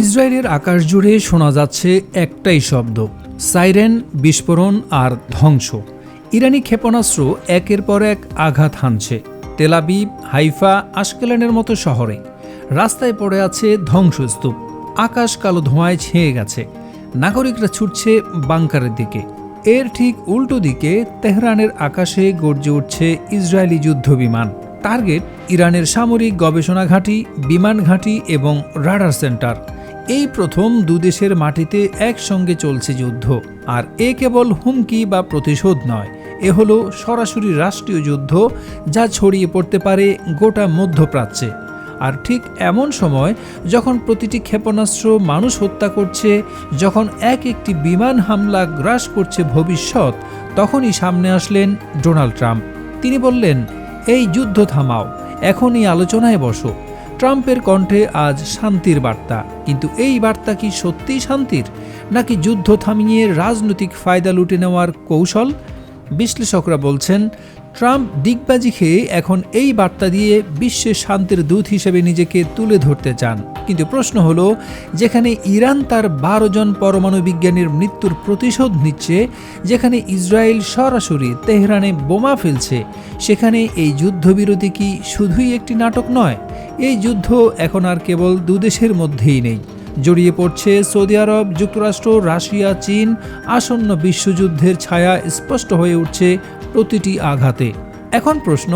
ইসরায়েলের আকাশ জুড়ে শোনা যাচ্ছে একটাই শব্দ, সাইরেন, বিস্ফোরণ আর ধ্বংস। ইরানি ক্ষেপণাস্ত্র একের পর এক আঘাত হানছে। তেলাবিব হাইফা, আশকেলানের মতো শহরে। রাস্তায় পড়ে আছে ধ্বংসস্তূপ। আকাশ কালো ধোঁয়ায় ছেয়ে গেছে। নাগরিকরা ছুটছে বাংকারের দিকে। এর ঠিক উল্টো দিকে তেহরানের আকাশে গর্জে উঠছে ইসরায়েলি যুদ্ধবিমান। টার্গেট ইরানের সামরিক গবেষণা ঘাঁটি, বিমান ঘাঁটি এবং রাডার সেন্টার। এই প্রথম দুদেশের মাটিতে একসঙ্গে চলছে যুদ্ধ, আর এ কেবল হুমকি বা প্রতিশোধ নয়, এ হলো সরাসরি রাষ্ট্রীয় যুদ্ধ যা ছড়িয়ে পড়তে পারে গোটা মধ্যপ্রাচ্যে। আর ঠিক এমন সময়, যখন প্রতিটি ক্ষেপণাস্ত্র মানুষ হত্যা করছে, যখন এক একটি বিমান হামলা গ্রাস করছে ভবিষ্যৎ, তখনই সামনে আসলেন ডোনাল্ড ট্রাম্প। তিনি বললেন, এই যুদ্ধ থামাও, এখনই আলোচনায় বসো। ট্রাম্পের কণ্ঠে আজ শান্তির বার্তা। কিন্তু এই বার্তা কি সত্যিই শান্তির? নাকি যুদ্ধ থামিয়ে রাজনৈতিক ফায়দা লুটে নেওয়ার কৌশল? বিশ্লেষকরা বলছেন, ট্রাম্প দিগবাজি খেয়ে এখন এই বার্তা দিয়ে বিশ্বের শান্তির দূত হিসেবে নিজেকে তুলে ধরতে চান। কিন্তু প্রশ্ন হলো, যেখানে ইরান তার বারো জন পরমাণু বিজ্ঞানীর মৃত্যুর প্রতিশোধ নিচ্ছে, যেখানে ইসরায়েল সরাসরি তেহরানে বোমা ফেলছে, সেখানে এই যুদ্ধবিরতি কি শুধুই একটি নাটক নয়? এই যুদ্ধ এখন আর কেবল দুদেশের মধ্যেই নেই। জড়িয়ে পড়ছে সৌদি আরব, যুক্তরাষ্ট্র, রাশিয়া, চীন, আসন্ন বিশ্বযুদ্ধের ছায়া স্পষ্ট হয়ে উঠছে প্রতিটি আঘাতে। এখন প্রশ্ন,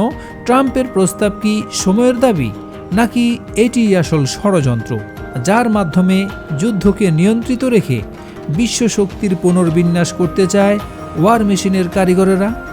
ট্রাম্পের প্রস্তাব কি সময়ের দাবি? নাকি এটি আসল ষড়যন্ত্র, যার মাধ্যমে যুদ্ধকে নিয়ন্ত্রিত রেখে বিশ্ব শক্তির পুনর্বিন্যাস করতে চায় ওয়ার মেশিনের কারিগরেরা?